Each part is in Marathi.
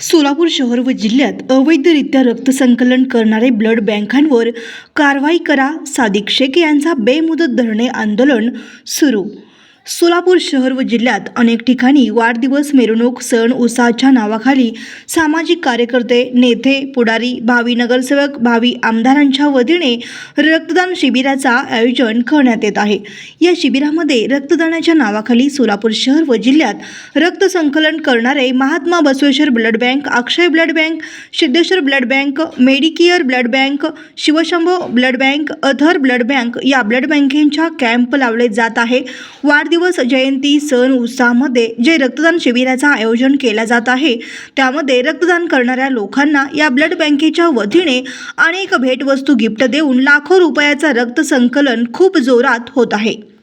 सोलापूर शहर व जिल्ह्यात अवैधरित्या रक्तसंकलन करणारे ब्लड बँकांवर कारवाई करा सादिक शेख यांचा बेमुदत धरणे आंदोलन सुरू सोलापूर शहर व जिल्ह्यात अनेक ठिकाणी वाढदिवस मिरवणूक सण उत्साहाच्या नावाखाली सामाजिक कार्यकर्ते नेते पुढारी भावी नगरसेवक भावी आमदारांच्या वतीने रक्तदान शिबिराचा आयोजन करण्यात येत आहे. या शिबिरामध्ये रक्तदानाच्या नावाखाली सोलापूर शहर व जिल्ह्यात रक्त संकलन करणारे Mahatma Basaveshwar blood bank Akshay blood bank Siddheshwar blood bank Medicare blood bank Shivshambho blood bank Athar blood bank या ब्लड बँकेच्या कॅम्प लावले जात आहे. वाढदिवस जयंती सण उत्साहामध्ये जे रक्तदान शिबिराचं आयोजन केलं जात आहे त्यामध्ये रक्तदान करणाऱ्या लोकांना या ब्लड बँकेच्या वतीने अनेक भेटवस्तू गिफ्ट देऊन लाखो रुपयाचं रक्त संकलन खूप जोरात होत आहे.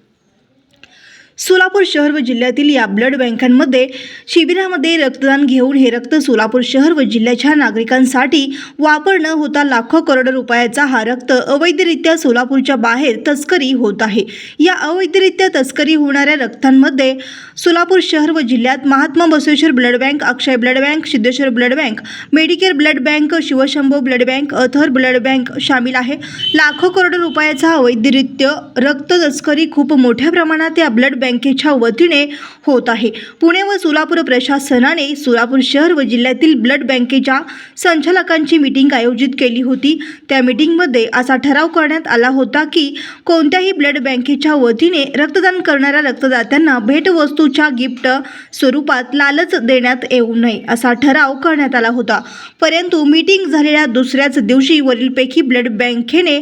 सोलापूर शहर व जिल्ह्यातील या ब्लड बँकांमध्ये शिबिरामध्ये रक्तदान घेऊन हे रक्त सोलापूर शहर व जिल्ह्याच्या नागरिकांसाठी वापर न होता लाखो करोड रुपयाचा हा रक्त अवैधरित्या सोलापूरच्या बाहेर तस्करी होत आहे. या अवैधरित्या तस्करी होणाऱ्या रक्तांमध्ये सोलापूर शहर व जिल्ह्यात Mahatma Basaveshwar blood bank Akshay blood bank Siddheshwar blood bank Medicare blood bank Shivshambho blood bank Athar blood bank सामील आहे. लाखो करोड रुपयाचा अवैधरित्य रक्त तस्करी खूप मोठ्या प्रमाणात या ब्लड बँकेच्या वतीने होत आहे. पुणे व सोलापूर प्रशासनाने सोलापूर शहर व जिल्ह्यातील ब्लड बँकेच्या संचालकांची मीटिंग आयोजित केली होती. त्या मीटिंगमध्ये असा ठराव करण्यात आला होता की कोणत्याही ब्लड बँकेच्या वतीने रक्तदान करणाऱ्या रक्तदात्यांना भेटवस्तूच्या गिफ्ट स्वरूपात लालच देण्यात येऊ नये असा ठराव करण्यात आला होता. परंतु मीटिंग झालेल्या दुसऱ्याच दिवशी वरीलपैकी ब्लड बँकेने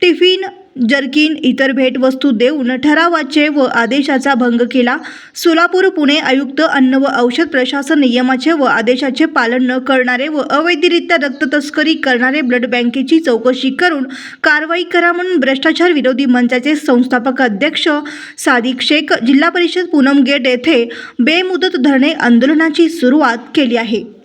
टिफिन जर्किन इतर भेटवस्तू देऊन ठरावाचे व आदेशाचा भंग केला. सोलापूर पुणे आयुक्त अन्न व औषध प्रशासन नियमाचे व आदेशाचे पालन न करणारे व अवैधरित्या रक्त तस्करी करणारे ब्लड बँकेची चौकशी करून कारवाई करा म्हणून भ्रष्टाचार विरोधी मंचाचे संस्थापक अध्यक्ष सादिक शेख जिल्हा परिषद पूनम गेट येथे बेमुदत धरणे आंदोलनाची सुरुवात केली आहे.